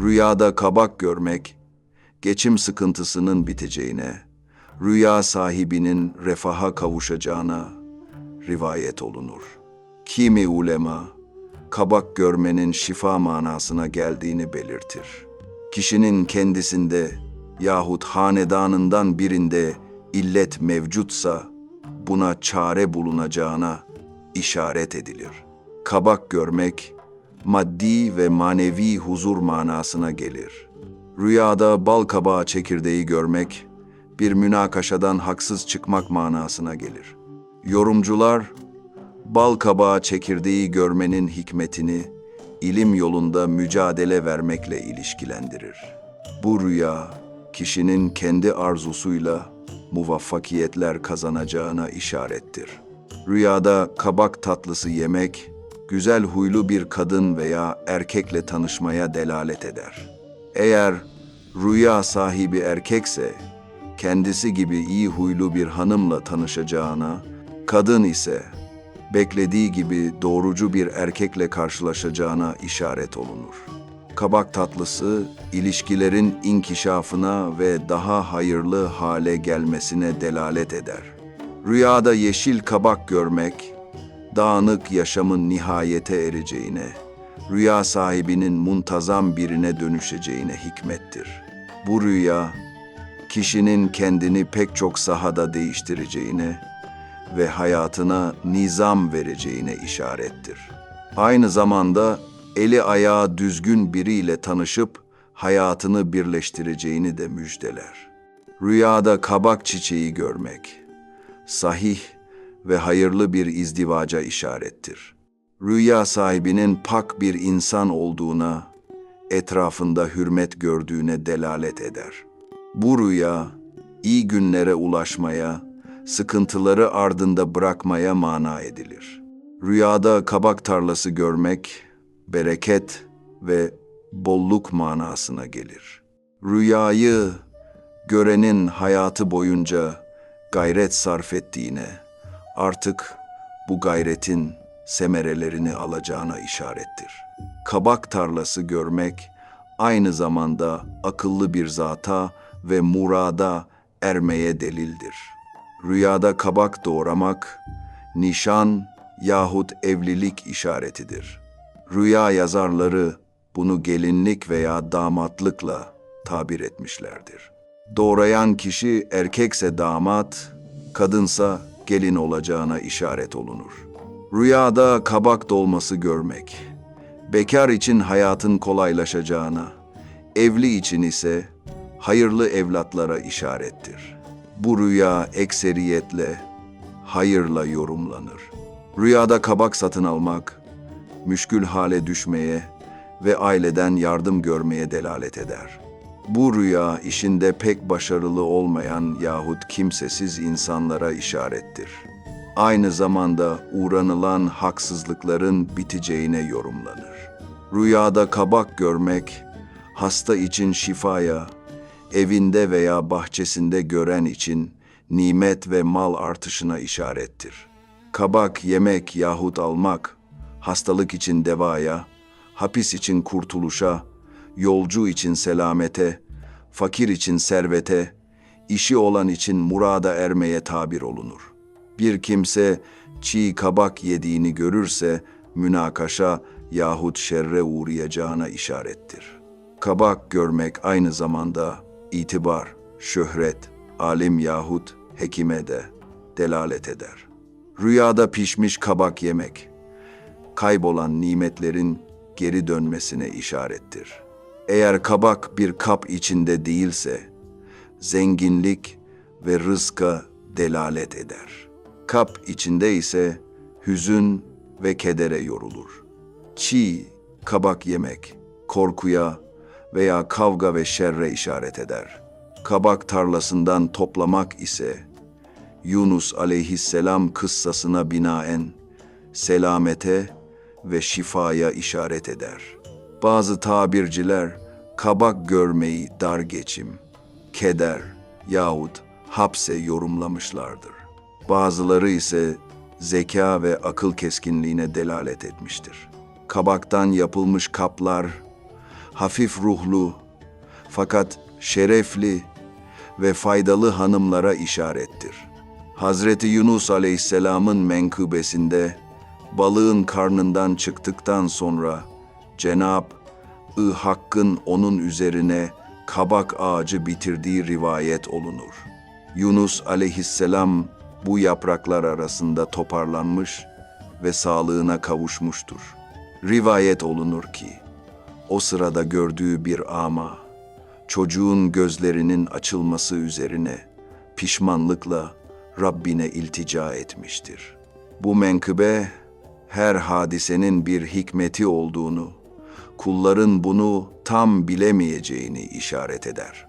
Rüyada kabak görmek, geçim sıkıntısının biteceğine, rüya sahibinin refaha kavuşacağına rivayet olunur. Kimi ulema, kabak görmenin şifa manasına geldiğini belirtir. Kişinin kendisinde yahut hanedanından birinde illet mevcutsa buna çare bulunacağına işaret edilir. Kabak görmek, maddi ve manevi huzur manasına gelir. Rüyada bal kabağı çekirdeği görmek, bir münakaşadan haksız çıkmak manasına gelir. Yorumcular, bal kabağı çekirdeği görmenin hikmetini, ilim yolunda mücadele vermekle ilişkilendirir. Bu rüya, kişinin kendi arzusuyla muvaffakiyetler kazanacağına işarettir. Rüyada kabak tatlısı yemek, güzel huylu bir kadın veya erkekle tanışmaya delalet eder. Eğer rüya sahibi erkekse, kendisi gibi iyi huylu bir hanımla tanışacağına, kadın ise beklediği gibi doğrucu bir erkekle karşılaşacağına işaret olunur. Kabak tatlısı, ilişkilerin inkişafına ve daha hayırlı hale gelmesine delalet eder. Rüyada yeşil kabak görmek, dağınık yaşamın nihayete ereceğine, rüya sahibinin muntazam birine dönüşeceğine hikmettir. Bu rüya, kişinin kendini pek çok sahada değiştireceğine ve hayatına nizam vereceğine işarettir. Aynı zamanda eli ayağı düzgün biriyle tanışıp hayatını birleştireceğini de müjdeler. Rüyada kabak çiçeği görmek, sahih ve hayırlı bir izdivaca işarettir. Rüya sahibinin pak bir insan olduğuna, etrafında hürmet gördüğüne delalet eder. Bu rüya, iyi günlere ulaşmaya, sıkıntıları ardında bırakmaya mana edilir. Rüyada kabak tarlası görmek, bereket ve bolluk manasına gelir. Rüyayı görenin hayatı boyunca gayret sarf ettiğine, artık bu gayretin semerelerini alacağına işarettir. Kabak tarlası görmek aynı zamanda akıllı bir zata ve murada ermeye delildir. Rüyada kabak doğramak, nişan yahut evlilik işaretidir. Rüya yazarları bunu gelinlik veya damatlıkla tabir etmişlerdir. Doğrayan kişi erkekse damat, kadınsa gelin olacağına işaret olunur. Rüyada kabak dolması görmek, bekar için hayatın kolaylaşacağına, evli için ise hayırlı evlatlara işarettir. Bu rüya ekseriyetle hayırla yorumlanır. Rüyada kabak satın almak, müşkül hale düşmeye ve aileden yardım görmeye delalet eder. Bu rüya işinde pek başarılı olmayan yahut kimsesiz insanlara işarettir. Aynı zamanda uğranılan haksızlıkların biteceğine yorumlanır. Rüyada kabak görmek, hasta için şifaya, evinde veya bahçesinde gören için nimet ve mal artışına işarettir. Kabak yemek yahut almak, hastalık için devaya, hapis için kurtuluşa, yolcu için selamete, fakir için servete, işi olan için murada ermeye tabir olunur. Bir kimse çiğ kabak yediğini görürse münakaşa yahut şerre uğrayacağına işarettir. Kabak görmek aynı zamanda itibar, şöhret, alim yahut hekime de delalet eder. Rüyada pişmiş kabak yemek, kaybolan nimetlerin geri dönmesine işarettir. Eğer kabak bir kap içinde değilse, zenginlik ve rızka delalet eder. Kap içinde ise hüzün ve kedere yorulur. Çiğ kabak yemek, korkuya veya kavga ve şerre işaret eder. Kabak tarlasından toplamak ise, Yunus aleyhisselam kıssasına binaen, selamete ve şifaya işaret eder. Bazı tabirciler kabak görmeyi dar geçim, keder yahut hapse yorumlamışlardır. Bazıları ise zeka ve akıl keskinliğine delalet etmiştir. Kabaktan yapılmış kaplar, hafif ruhlu fakat şerefli ve faydalı hanımlara işarettir. Hazreti Yunus Aleyhisselam'ın menkıbesinde balığın karnından çıktıktan sonra Cenab-ı Hakk'ın onun üzerine kabak ağacı bitirdiği rivayet olunur. Yunus aleyhisselam bu yapraklar arasında toparlanmış ve sağlığına kavuşmuştur. Rivayet olunur ki, o sırada gördüğü bir ama, çocuğun gözlerinin açılması üzerine pişmanlıkla Rabbine iltica etmiştir. Bu menkıbe her hadisenin bir hikmeti olduğunu, kulların bunu tam bilemeyeceğini işaret eder.